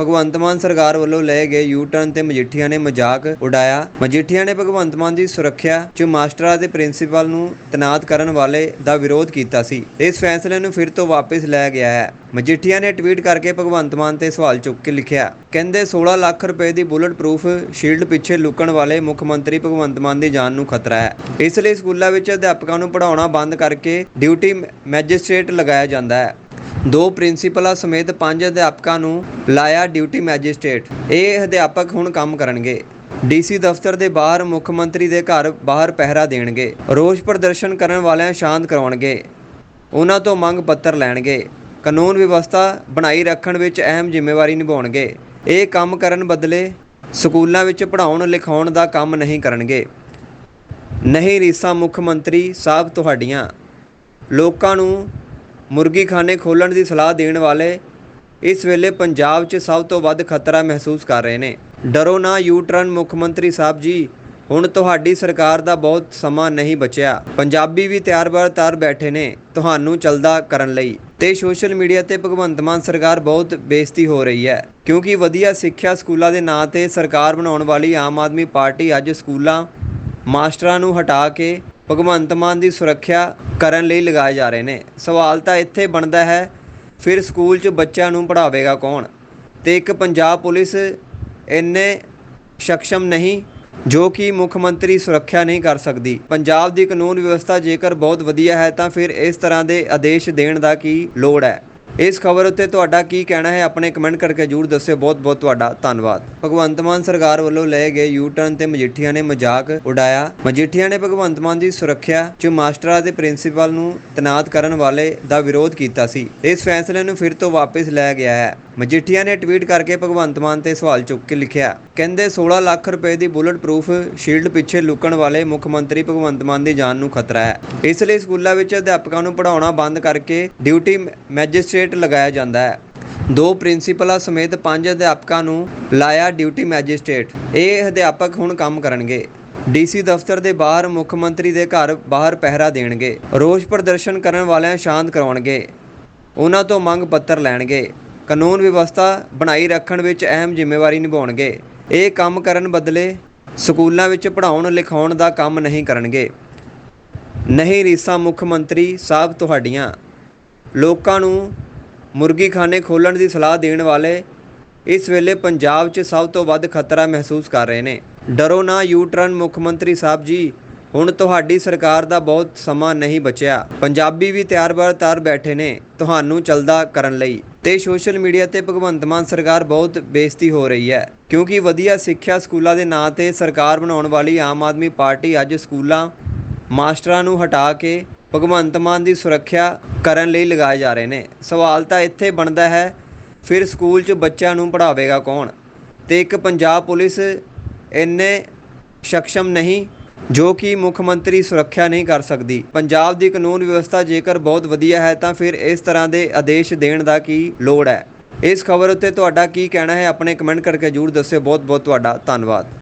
ਭਗਵੰਤ ਮਾਨ ਸਰਕਾਰ ਵੱਲੋਂ ਲਏ ਗਏ ਯੂ ਟਰਨ ਤੇ ਮਜੀਠੀਆ ਨੇ ਮਜ਼ਾਕ ਉਡਾਇਆ। ਮਜੀਠੀਆ ਨੇ ਭਗਵੰਤ ਮਾਨ ਦੀ ਸੁਰੱਖਿਆ 'ਚ ਮਾਸਟਰਾਂ ਅਤੇ ਪ੍ਰਿੰਸੀਪਲ ਨੂੰ ਤੈਨਾਤ ਕਰਨ ਵਾਲੇ ਦਾ ਵਿਰੋਧ ਕੀਤਾ ਸੀ। ਇਸ ਫੈਸਲੇ ਨੂੰ ਫਿਰ ਤੋਂ ਵਾਪਸ ਲਿਆ ਗਿਆ ਹੈ। ਮਜੀਠੀਆ ਨੇ ਟਵੀਟ ਕਰਕੇ ਭਗਵੰਤ ਮਾਨ ਤੇ ਸਵਾਲ ਚੁੱਕ ਕੇ ਲਿਖਿਆ, ਕਹਿੰਦੇ 16 ਲੱਖ ਰੁਪਏ ਦੀ ਬੁਲਟ ਪ੍ਰੂਫ ਸ਼ੀਲਡ ਪਿੱਛੇ ਲੁਕਣ ਵਾਲੇ ਮੁੱਖ ਮੰਤਰੀ ਭਗਵੰਤ ਮਾਨ ਦੀ ਜਾਨ ਨੂੰ ਖਤਰਾ ਹੈ। ਇਸ ਲਈ ਸਕੂਲਾਂ ਵਿੱਚ ਅਧਿਆਪਕਾਂ ਨੂੰ ਪੜ੍ਹਾਉਣਾ ਬੰਦ ਕਰਕੇ ਡਿਊਟੀ ਮੈਜਿਸਟ੍ਰੇਟ ਲਗਾਇਆ ਜਾਂਦਾ ਹੈ। ਦੋ ਪ੍ਰਿੰਸੀਪਲਾਂ ਸਮੇਤ ਪੰਜ ਅਧਿਆਪਕਾਂ ਨੂੰ ਲਾਇਆ ਡਿਊਟੀ ਮੈਜਿਸਟ੍ਰੇਟ। ਇਹ ਅਧਿਆਪਕ ਹੁਣ ਕੰਮ ਕਰਨਗੇ। ਡੀਸੀ ਦਫ਼ਤਰ ਦੇ ਬਾਹਰ ਮੁੱਖ ਮੰਤਰੀ ਦੇ ਘਰ ਬਾਹਰ ਪਹਿਰਾ ਦੇਣਗੇ। ਰੋਸ ਪ੍ਰਦਰਸ਼ਨ ਕਰਨ ਵਾਲਿਆਂ ਸ਼ਾਂਤ ਕਰਾਉਣਗੇ ਉਹਨਾਂ ਤੋਂ ਮੰਗ ਪੱਤਰ ਲੈਣਗੇ। ਕਾਨੂੰਨ ਵਿਵਸਥਾ ਬਣਾਈ ਰੱਖਣ ਵਿੱਚ ਅਹਿਮ ਜ਼ਿੰਮੇਵਾਰੀ ਨਿਭਾਉਣਗੇ। ਇਹ ਕੰਮ ਕਰਨ ਬਦਲੇ ਸਕੂਲਾਂ ਵਿੱਚ ਪੜ੍ਹਾਉਣ ਲਿਖਾਉਣ ਦਾ ਕੰਮ ਨਹੀਂ ਕਰਨਗੇ। ਨਹੀਂ ਰੀਸਾਂ ਮੁੱਖ ਮੰਤਰੀ ਸਾਹਿਬ ਤੁਹਾਡੀਆਂ। ਲੋਕਾਂ ਨੂੰ ਮੁਰਗੀਖਾਨੇ ਖੋਲਣ ਦੀ ਸਲਾਹ ਦੇਣ ਵਾਲੇ ਇਸ ਵੇਲੇ ਪੰਜਾਬ 'ਚ ਸਭ ਤੋਂ ਵੱਧ ਖਤਰਾ ਮਹਿਸੂਸ ਕਰ ਰਹੇ ਨੇ। ਡਰੋ ਨਾ ਯੂ ਟਰਨ ਮੁੱਖ ਮੰਤਰੀ ਸਾਹਿਬ ਜੀ, ਹੁਣ ਤੁਹਾਡੀ ਸਰਕਾਰ ਦਾ ਬਹੁਤ ਸਮਾਂ ਨਹੀਂ ਬਚਿਆ। ਪੰਜਾਬੀ ਵੀ ਤਿਆਰ-ਬਰ ਤਾਰ ਬੈਠੇ ਨੇ ਤੁਹਾਨੂੰ ਚਲਦਾ ਕਰਨ ਲਈ। ਤੇ ਸੋਸ਼ਲ ਮੀਡੀਆ ਤੇ ਭਗਵੰਤ ਮਾਨ ਸਰਕਾਰ ਬਹੁਤ ਬੇਇੱਜ਼ਤੀ ਹੋ ਰਹੀ ਹੈ, ਕਿਉਂਕਿ ਵਧੀਆ ਸਿੱਖਿਆ ਸਕੂਲਾਂ ਦੇ ਨਾਂ ਤੇ ਸਰਕਾਰ ਬਣਾਉਣ ਵਾਲੀ ਆਮ ਆਦਮੀ ਪਾਰਟੀ ਅੱਜ ਸਕੂਲਾਂ ਮਾਸਟਰਾਂ ਨੂੰ ਹਟਾ ਕੇ ਭਗਵੰਤ ਮਾਨ ਦੀ ਸੁਰੱਖਿਆ ਕਰਨ ਲਈ ਲਗਾਏ ਜਾ ਰਹੇ ਨੇ। ਸਵਾਲ ਤਾਂ ਇੱਥੇ ਬਣਦਾ ਹੈ, ਫਿਰ ਸਕੂਲ 'ਚ ਬੱਚਿਆਂ ਨੂੰ ਪੜ੍ਹਾਵੇਗਾ ਕੌਣ? ਤੇ ਇੱਕ ਪੰਜਾਬ ਪੁਲਿਸ ਇੰਨੇ ਸਕਸ਼ਮ ਨਹੀਂ, ਜੋ ਕਿ ਮੁੱਖ ਮੰਤਰੀ ਸੁਰੱਖਿਆ ਨਹੀਂ ਕਰ ਸਕਦੀ। ਪੰਜਾਬ ਦੀ ਕਾਨੂੰਨ ਵਿਵਸਥਾ ਜੇਕਰ ਬਹੁਤ ਵਧੀਆ ਹੈ, ਤਾਂ ਫਿਰ ਇਸ ਤਰ੍ਹਾਂ ਦੇ ਆਦੇਸ਼ ਦੇਣ ਦਾ ਕੀ ਲੋੜ ਹੈ? ਇਸ ਖਬਰ ਉੱਤੇ ਤੁਹਾਡਾ ਕੀ ਕਹਿਣਾ ਹੈ? ਆਪਣੇ ਕਮੈਂਟ ਕਰਕੇ ਜਰੂਰ ਦੱਸਿਓ। ਬਹੁਤ ਬਹੁਤ ਤੁਹਾਡਾ ਧੰਨਵਾਦ। ਭਗਵੰਤ ਮਾਨ ਸਰਕਾਰ ਵੱਲੋਂ ਲਏ ਗਏ ਯੂ ਟਰਨ ਤੇ ਮਜੀਠੀਆ ਨੇ ਮਜ਼ਾਕ ਉਡਾਇਆ। ਮਜੀਠੀਆ ਨੇ ਭਗਵੰਤ ਮਾਨ ਦੀ ਸੁਰੱਖਿਆ 'ਚ ਮਾਸਟਰਾਂ ਅਤੇ ਪ੍ਰਿੰਸੀਪਲ ਨੂੰ ਤੈਨਾਤ ਕਰਨ ਵਾਲੇ ਦਾ ਵਿਰੋਧ ਕੀਤਾ ਸੀ। ਇਸ ਫੈਸਲੇ ਨੂੰ ਫਿਰ ਤੋਂ ਵਾਪਸ ਲਿਆ ਗਿਆ ਹੈ। ਮਜੀਠੀਆ ਨੇ ਟਵੀਟ ਕਰਕੇ ਭਗਵੰਤ ਮਾਨ ਤੇ ਸਵਾਲ ਚੁੱਕ ਕੇ ਲਿਖਿਆ, ਕਹਿੰਦੇ 16 ਲੱਖ ਰੁਪਏ ਦੀ ਬੁਲਟ ਪ੍ਰੂਫ ਸ਼ੀਲਡ ਪਿੱਛੇ ਲੁਕਣ ਵਾਲੇ ਮੁੱਖ ਮੰਤਰੀ ਭਗਵੰਤ ਮਾਨ ਦੀ ਜਾਨ ਨੂੰ ਖਤਰਾ ਹੈ। ਇਸ ਲਈ ਸਕੂਲਾਂ ਵਿੱਚ ਅਧਿਆਪਕਾਂ ਨੂੰ ਪੜ੍ਹਾਉਣਾ ਬੰਦ ਕਰਕੇ ਡਿਊਟੀ ਮੈਜਿਸਟ੍ਰੇਟ ਲਗਾਇਆ ਜਾਂਦਾ ਹੈ। ਦੋ ਪ੍ਰਿੰਸੀਪਲਾਂ ਸਮੇਤ ਪੰਜ ਅਧਿਆਪਕਾਂ ਨੂੰ ਲਾਇਆ ਡਿਊਟੀ ਮੈਜਿਸਟ੍ਰੇਟ। ਇਹ ਅਧਿਆਪਕ ਹੁਣ ਕੰਮ ਕਰਨਗੇ। ਡੀਸੀ ਦਫ਼ਤਰ ਦੇ ਬਾਹਰ ਮੁੱਖ ਮੰਤਰੀ ਦੇ ਘਰ ਬਾਹਰ ਪਹਿਰਾ ਦੇਣਗੇ। ਰੋਸ ਪ੍ਰਦਰਸ਼ਨ ਕਰਨ ਵਾਲਿਆਂ ਸ਼ਾਂਤ ਕਰਾਉਣਗੇ। ਉਹਨਾਂ ਤੋਂ ਮੰਗ ਪੱਤਰ ਲੈਣਗੇ। ਕਾਨੂੰਨ ਵਿਵਸਥਾ ਬਣਾਈ ਰੱਖਣ ਵਿੱਚ ਅਹਿਮ ਜ਼ਿੰਮੇਵਾਰੀ ਨਿਭਾਉਣਗੇ। ਇਹ ਕੰਮ ਕਰਨ ਬਦਲੇ ਸਕੂਲਾਂ ਵਿੱਚ ਪੜ੍ਹਾਉਣ, ਲਿਖਾਉਣ ਦਾ ਕੰਮ ਨਹੀਂ ਕਰਨਗੇ। ਨਹੀਂ ਰੀਸਾਂ ਮੁੱਖ ਮੰਤਰੀ ਸਾਹਿਬ ਤੁਹਾਡੀਆਂ। ਲੋਕਾਂ ਨੂੰ ਮੁਰਗੀਖਾਨੇ ਖੋਲ੍ਹਣ ਦੀ ਸਲਾਹ ਦੇਣ ਵਾਲੇ ਇਸ ਵੇਲੇ ਪੰਜਾਬ 'ਚ ਸਭ ਤੋਂ ਵੱਧ ਖਤਰਾ ਮਹਿਸੂਸ ਕਰ ਰਹੇ ਨੇ। ਡਰੋ ਨਾ ਯੂ ਟਰਨ ਮੁੱਖ ਮੰਤਰੀ ਸਾਹਿਬ ਜੀ। ਹੁਣ ਤੁਹਾਡੀ ਸਰਕਾਰ ਦਾ ਬਹੁਤ ਸਮਾਂ ਨਹੀਂ ਬਚਿਆ। ਪੰਜਾਬੀ ਵੀ ਤਿਆਰ-ਬਰ-ਤਾਰ ਬੈਠੇ ਨੇ ਤੁਹਾਨੂੰ ਚਲਦਾ ਕਰਨ ਲਈ। ਤੇ ਸੋਸ਼ਲ ਮੀਡੀਆ ਤੇ ਭਗਵੰਤ ਮਾਨ ਸਰਕਾਰ ਬਹੁਤ ਬੇਇੱਜ਼ਤੀ ਹੋ ਰਹੀ ਹੈ। ਕਿਉਂਕਿ ਵਧੀਆ ਸਿੱਖਿਆ ਸਕੂਲਾਂ ਦੇ ਨਾਂ ਤੇ ਸਰਕਾਰ ਬਣਾਉਣ ਵਾਲੀ ਆਮ ਆਦਮੀ ਪਾਰਟੀ ਅੱਜ ਸਕੂਲਾਂ ਮਾਸਟਰਾਂ ਨੂੰ ਹਟਾ ਕੇ ਭਗਵੰਤ ਮਾਨ ਦੀ ਸੁਰੱਖਿਆ ਕਰਨ ਲਈ ਲਗਾਏ ਜਾ ਰਹੇ ਨੇ। ਸਵਾਲ ਤਾਂ ਇੱਥੇ ਬਣਦਾ ਹੈ, ਫਿਰ ਸਕੂਲ 'ਚ ਬੱਚਿਆਂ ਨੂੰ ਪੜ੍ਹਾਵੇਗਾ ਕੌਣ? ਤੇ ਇੱਕ ਪੰਜਾਬ ਪੁਲਿਸ ਇੰਨੇ ਸਕਸ਼ਮ ਨਹੀਂ ਜੋ ਕਿ ਮੁੱਖ ਮੰਤਰੀ ਸੁਰੱਖਿਆ ਨਹੀਂ ਕਰ ਸਕਦੀ। ਪੰਜਾਬ ਦੀ ਕਾਨੂੰਨ ਵਿਵਸਥਾ ਜੇਕਰ ਬਹੁਤ ਵਧੀਆ ਹੈ, ਤਾਂ ਫਿਰ ਇਸ ਤਰ੍ਹਾਂ ਦੇ ਆਦੇਸ਼ ਦੇਣ ਦਾ ਕੀ ਲੋੜ ਹੈ? ਇਸ ਖਬਰ ਉੱਤੇ ਤੁਹਾਡਾ ਕੀ ਕਹਿਣਾ ਹੈ, ਆਪਣੇ ਕਮੈਂਟ ਕਰਕੇ ਜਰੂਰ ਦੱਸਿਓ। ਬਹੁਤ ਬਹੁਤ ਤੁਹਾਡਾ ਧੰਨਵਾਦ।